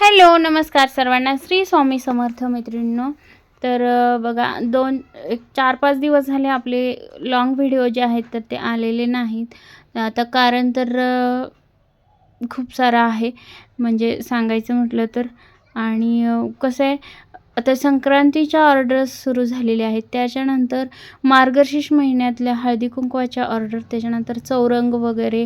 Hello नमस्कार सर्वांना. श्री स्वामी समर्थ मैत्रिणींनो तर बघा दोन एक चार पाच दिवस झाले आपले लॉंग व्हिडिओ जे आहेत तर ते आलेले नाहीत. आता कारण तर खूप सारं आहे म्हणजे सांगायचं म्हटलं तर. आणि कसं आहे आता संक्रांतीच्या ऑर्डर्स सुरू झालेल्या आहेत. त्याच्यानंतर मार्गशीर्ष महिन्यातल्या हळदी कुंकवाच्या ऑर्डर त्याच्यानंतर चौरंग वगैरे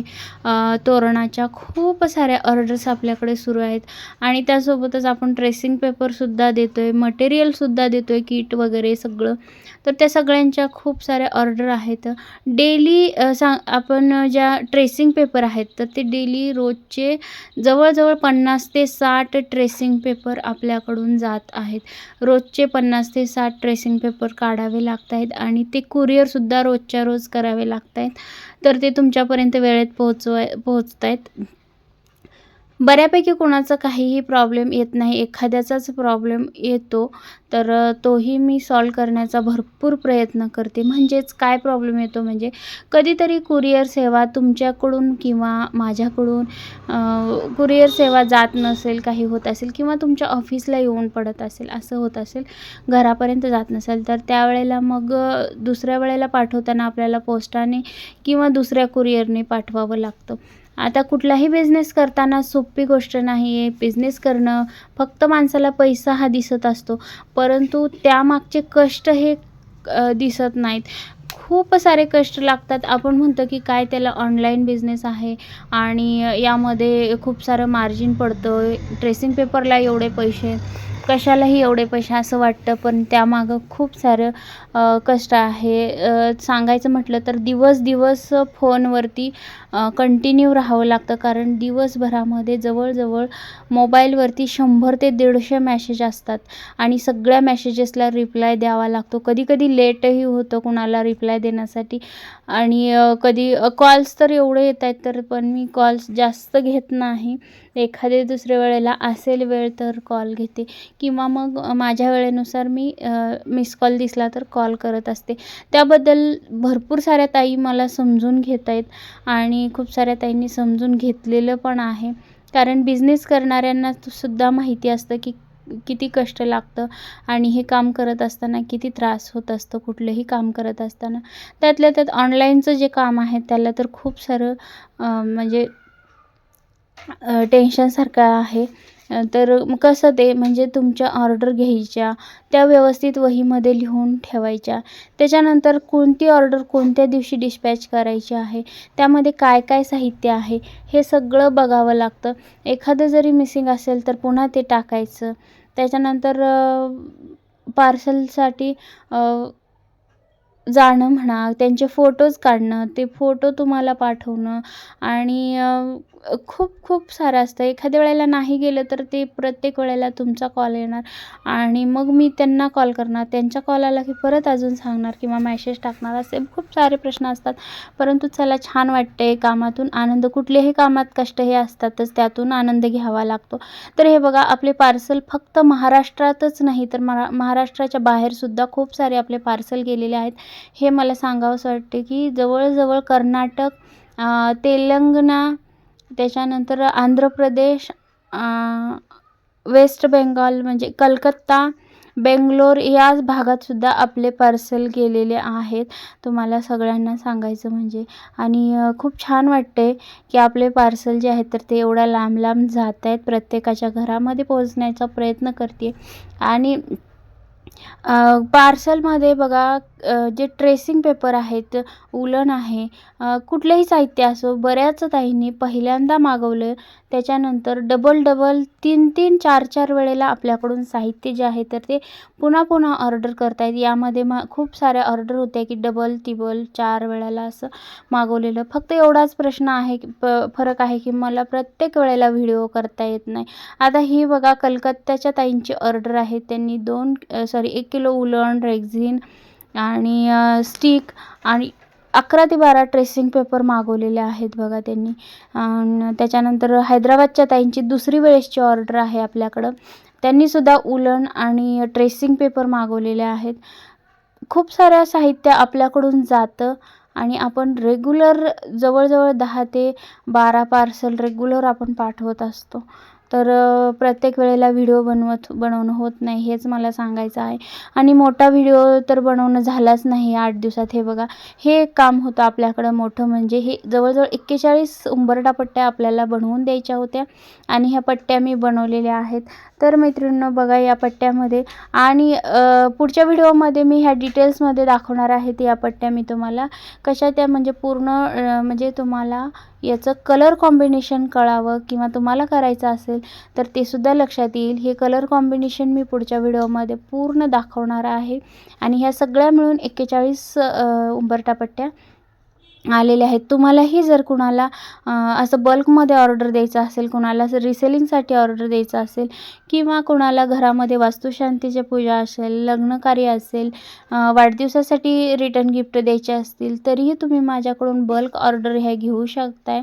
तोरणाच्या खूप साऱ्या ऑर्डर्स आपल्याकडे सुरू आहेत. आणि त्यासोबतच आपण ट्रेसिंग पेपरसुद्धा देतो आहे मटेरियलसुद्धा देतो आहे किट वगैरे सगळं. तर त्या सगळ्यांच्या खूप साऱ्या ऑर्डर आहेत. डेली सा आपण ज्या ट्रेसिंग पेपर आहेत तर ते डेली रोजचे जवळजवळ पन्नास ते साठ ट्रेसिंग पेपर आपल्याकडून जात आहेत. रोजचे पन्नास ते साठ ट्रेसिंग पेपर काढावे लागत आहेत आणि ते कुरिअरसुद्धा रोजच्या रोज करावे लागत आहेत तर ते तुमच्यापर्यंत वेळेत पोहोचवाय पोहोचत आहेत बऱ्यापैकी कोणाचा काहीही प्रॉब्लेम येत नाही. एखाद्याचाच प्रॉब्लेम येतो. तर तोही मी सॉल्व करण्याचा भरपूर प्रयत्न करते. म्हणजेच काय प्रॉब्लेम येतो म्हणजे कधीतरी कुरिअर सेवा तुमच्याकडून किंवा माझ्याकडून कुरिअर सेवा जात नसेल काही होत असेल किंवा तुमच्या ऑफिसला येऊन पडत असेल असं होत असेल घरापर्यंत जात नसेल तर त्यावेळेला मग दुसऱ्या वेळेला पाठवताना आपल्याला पोस्टाने किंवा दुसऱ्या कुरिअरने पाठवावं लागतं. आता कुठलाही बिझनेस करताना सोपी गोष्ट नाही आहे बिझनेस करणं फक्त माणसाला पैसा हा दिसत असतो. परंतु त्यामागचे कष्ट हे दिसत नाहीत. खूप सारे कष्ट लागतात. आपण म्हणतो की काय त्याला ऑनलाईन बिझनेस आहे आणि यामध्ये खूप सारं मार्जिन पडतं ट्रेसिंग पेपरला एवढे पैसे. कशालाही एवढे पैसे असं वाटतं पण त्यामागं खूप सारं कष्ट आहे. सांगायचं म्हटलं तर दिवस दिवस फोनवरती कंटिन्यू राहावं लागतं. कारण दिवसभरामध्ये जवळजवळ मोबाईलवरती शंभर ते दीडशे मॅसेज असतात. आणि सगळ्या मॅसेजेसला रिप्लाय द्यावा लागतो. कधी कधी लेटही होतं कुणाला रिप्लाय देण्यासाठी. आणि कधी कॉल्स तर एवढे येत आहेत तर पण मी कॉल्स जास्त घेत नाही. एखादे दुसऱ्या वेळेला असेल वेळ तर कॉल घेते. किंवा मग माझ्या वेळेनुसार मी मिस कॉल दिसला तर कॉल करत असते. त्याबद्दल भरपूर साऱ्या ताई मला समजून घेत आहेत आणि खूप साऱ्या ताईंनी समजून घेतलेलं पण आहे. कारण बिझनेस करणाऱ्यांना सुद्धा माहिती असतं की किती कष्ट लागतं आणि हे काम करत असताना किती त्रास होत असतो कुठलंही काम करत असताना. त्यातल्या त्यात ऑनलाईनचं जे काम आहे त्याला तर खूप सारं म्हणजे टेन्शनसारखं आहे. तर कसं ते म्हणजे तुमच्या ऑर्डर घ्यायच्या त्या व्यवस्थित वहीमध्ये लिहून ठेवायच्या. त्याच्यानंतर कोणती ऑर्डर कोणत्या दिवशी डिस्पॅच करायची आहे त्यामध्ये काय काय साहित्य आहे हे सगळं बघावं लागतं. एखादं जरी मिसिंग असेल तर पुन्हा ते टाकायचं. त्याच्यानंतर पार्सलसाठी जाणं म्हणा त्यांचे फोटोज काढणं ते फोटो तुम्हाला पाठवणं आणि खूप खूप सारं असतं. एखाद्या वेळेला नाही गेलं तर ते प्रत्येक वेळेला तुमचा कॉल येणार आणि मग मी त्यांना कॉल करणार. त्यांच्या कॉल आला की परत अजून सांगणार किंवा मॅसेज टाकणार असे खूप सारे प्रश्न असतात. परंतु चला छान वाटते कामातून. आनंद कुठल्याही कामात कष्ट हे असतातच त्यातून आनंद घ्यावा लागतो. तर हे बघा आपले पार्सल फक्त महाराष्ट्रातच नाही तर महा महाराष्ट्राच्या बाहेरसुद्धा खूप सारे आपले पार्सल गेलेले आहेत. हे मला सांगावंसं वाटते की जवळजवळ कर्नाटक तेलंगणा त्याच्यानंतर आंध्र प्रदेश वेस्ट बेंगॉल म्हणजे कलकत्ता बेंगलोर याच भागातसुद्धा आपले पार्सल गेलेले आहेत. तुम्हाला सगळ्यांना सांगायचं म्हणजे. आणि खूप छान वाटते की आपले पार्सल जे आहेत तर ते एवढ्या लांब लांब जात आहेत प्रत्येकाच्या घरामध्ये पोहोचण्याचा प्रयत्न करते आणि पार्सलमध्ये बघा जे ट्रेसिंग पेपर आहेत उलन आहे कुठलंही साहित्य असो बऱ्याच ताईंनी पहिल्यांदा मागवलं. त्याच्यानंतर डबल डबल तीन तीन चार चार वेळेला आपल्याकडून साहित्य जे आहे तर ते पुन्हा पुन्हा ऑर्डर करतायत. यामध्ये मा खूप साऱ्या ऑर्डर होत्या की डबल तिबल चार वेळेला असं मागवलेलं. फक्त एवढाच प्रश्न आहे की प फरक आहे की मला प्रत्येक वेळेला व्हिडिओ करता येत नाही. आता ही बघा कलकत्त्याच्या ताईंची ऑर्डर आहे. त्यांनी दोन सॉरी एक किलो उलण रेक्झिन आणि स्टिक आणि अकरा ते बारा ट्रेसिंग पेपर मागवलेले आहेत बघा त्यांनी. त्याच्यानंतर हैदराबादच्या ताईंची दुसरी वेळेसची ऑर्डर आहे आपल्याकडं. त्यांनीसुद्धा उलन आणि ट्रेसिंग पेपर मागवलेले आहेत. खूप साऱ्या साहित्य आपल्याकडून जातं आणि आपण रेग्युलर जवळजवळ दहा ते बारा पार्सल रेग्युलर आपण पाठवत असतो. तर प्रत्येक वेळेला व्हिडिओ बनवत बनवणं होत नाही हेच मला सांगायचं आहे. आणि मोठा व्हिडिओ तर बनवणं झालाच नाही आठ दिवसात हे बघा. हे एक काम होतं आपल्याकडं मोठं म्हणजे हे जवळजवळ एक्केचाळीस उंबरठा पट्ट्या आपल्याला बनवून द्यायच्या होत्या आणि ह्या पट्ट्या मी बनवलेल्या आहेत. तर मैत्रिणींनो बघा या पट्ट्यामध्ये. आणि पुढच्या व्हिडिओमध्ये मी ह्या डिटेल्समध्ये दाखवणार आहेत या पट्ट्या मी तुम्हाला. कशा त्या म्हणजे पूर्ण म्हणजे तुम्हाला याचं कलर कॉम्बिनेशन कळावं किंवा तुम्हाला करायचं असेल तर ते सुद्धा लक्षात येईल. हे कलर कॉम्बिनेशन मी पुढच्या व्हिडिओमध्ये पूर्ण दाखवणार आहे. आणि ह्या सगळ्या मिळून एक्केचाळीस उंबरटा पट्ट्या आलेले आहेत. तुम्हालाही जर कुणाला असं बल्कमध्ये ऑर्डर द्यायचं असेल कुणाला असं रिसेलिंगसाठी ऑर्डर द्यायचं असेल किंवा कुणाला घरामध्ये वास्तुशांतीची पूजा असेल लग्नकार्य असेल वाढदिवसासाठी रिटर्न गिफ्ट द्यायचे असतील तरीही तुम्ही माझ्याकडून बल्क ऑर्डर ह्या घेऊ शकताय.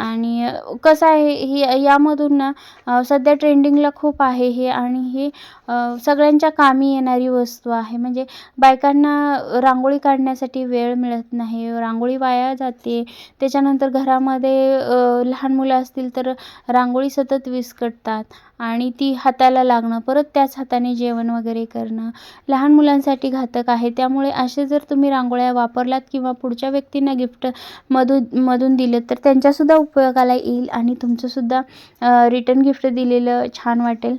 आणि कसं आहे ही यामधून ना सध्या ट्रेंडिंगला खूप आहे हे आणि हे सगळ्यांच्या कामी येणारी वस्तू आहे. म्हणजे बायकांना रांगोळी काढण्यासाठी वेळ मिळत नाही रांगोळी वाया जाते. त्याच्यानंतर घरामध्ये लहान मुलं असतील तर रांगोळी सतत विस्कटतात आणि ती हाताला लागणं परत त्याच हाताने जेवण वगैरे करणं लहान मुलांसाठी घातक आहे. त्यामुळे असे जर तुम्ही रांगोळ्या वापरलात किंवा पुढच्या व्यक्तींना गिफ्ट मधून मधून दिलं तर त्यांच्यासुद्धा उपयोगाला येईल आणि तुमचंसुद्धा रिटर्न गिफ्ट दिलेलं छान वाटेल.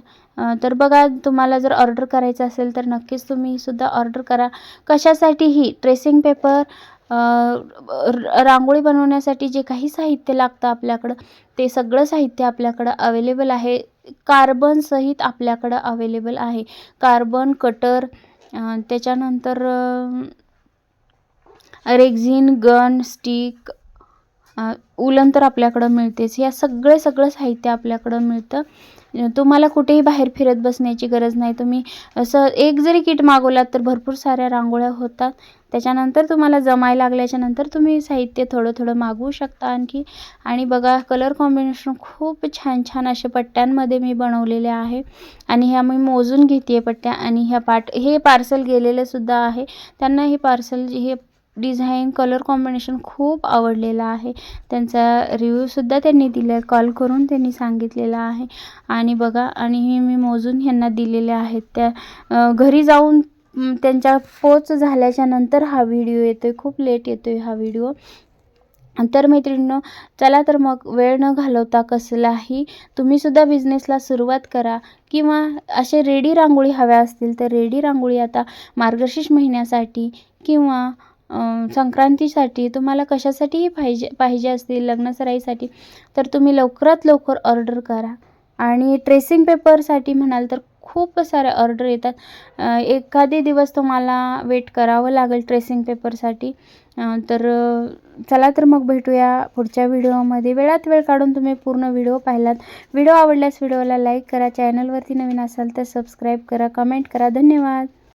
तर बघा तुम्हाला जर ऑर्डर करायचं असेल तर नक्कीच तुम्ही सुद्धा ऑर्डर करा. कशासाठीही? ट्रेसिंग पेपर रांगोळी बनवण्यासाठी जे काही साहित्य लागतं आपल्याकडं ते सगळं साहित्य आपल्याकडं अवेलेबल आहे. कार्बनसहित आपल्याकडं अवेलेबल आहे. कार्बन कटर त्याच्यानंतर रेक्झिन गन स्टिक उलन तर आपल्याकडं मिळतेच. या सगळे सगळं साहित्य आपल्याकडं मिळतं. तुम्हाला कुठेही बाहेर फिरत बसण्याची गरज नाही. तुम्ही असं एक जरी किट मागवलात तर भरपूर साऱ्या रांगोळ्या होतात. त्याच्यानंतर तुम्हाला जमायला लागल्याच्या नंतर तुम्ही साहित्य थोडं थोडं मागवू शकता आणखी. आणि बघा कलर कॉम्बिनेशन खूप छान छान असे पट्ट्यांमध्ये मी बनवलेले आहे. आणि ह्या मी मोजून घेते पट्ट्या. आणि ह्या पाट हे पार्सल गेलेलं सुद्धा आहे. त्यांना हे पार्सल हे डिझाईन कलर कॉम्बिनेशन खूप आवडलेलं आहे. त्यांचा रिव्ह्यूसुद्धा त्यांनी दिला आहे. कॉल करून त्यांनी सांगितलेला आहे. आणि बघा आणि हे मी मोजून ह्यांना दिलेले आहेत. त्या घरी जाऊन त्यांच्या पोच झाल्याच्यानंतर हा व्हिडिओ येतो आहे खूप लेट येतो आहे हा व्हिडिओ तर मैत्रिणींनो चला तर मग वेळ न घालवता कसलाही तुम्हीसुद्धा बिझनेसला सुरुवात करा. किंवा असे रेडी रांगोळी हव्या असतील तर रेडी रांगोळी आता मार्गशीर्ष महिन्यासाठी किंवा संक्रांतीसाठी तुम्हाला कशासाठीही पाहिजे पाहिजे असतील लग्नसराईसाठी तर तुम्ही लवकरात लवकर ऑर्डर करा. आणि ट्रेसिंग पेपरसाठी म्हणाल तर खूप साऱ्या ऑर्डर येतात. एखादे दिवस तुम्हाला वेट करावं लागेल ट्रेसिंग पेपरसाठी तर चला तर मग भेटूया पुढच्या व्हिडिओमध्ये. वेळात वेळ काढून तुम्ही पूर्ण व्हिडिओ पाहिलात. व्हिडिओ आवडल्यास व्हिडिओला लाईक करा. चॅनलवरती नवीन असाल तर सबस्क्राईब करा कमेंट करा. धन्यवाद!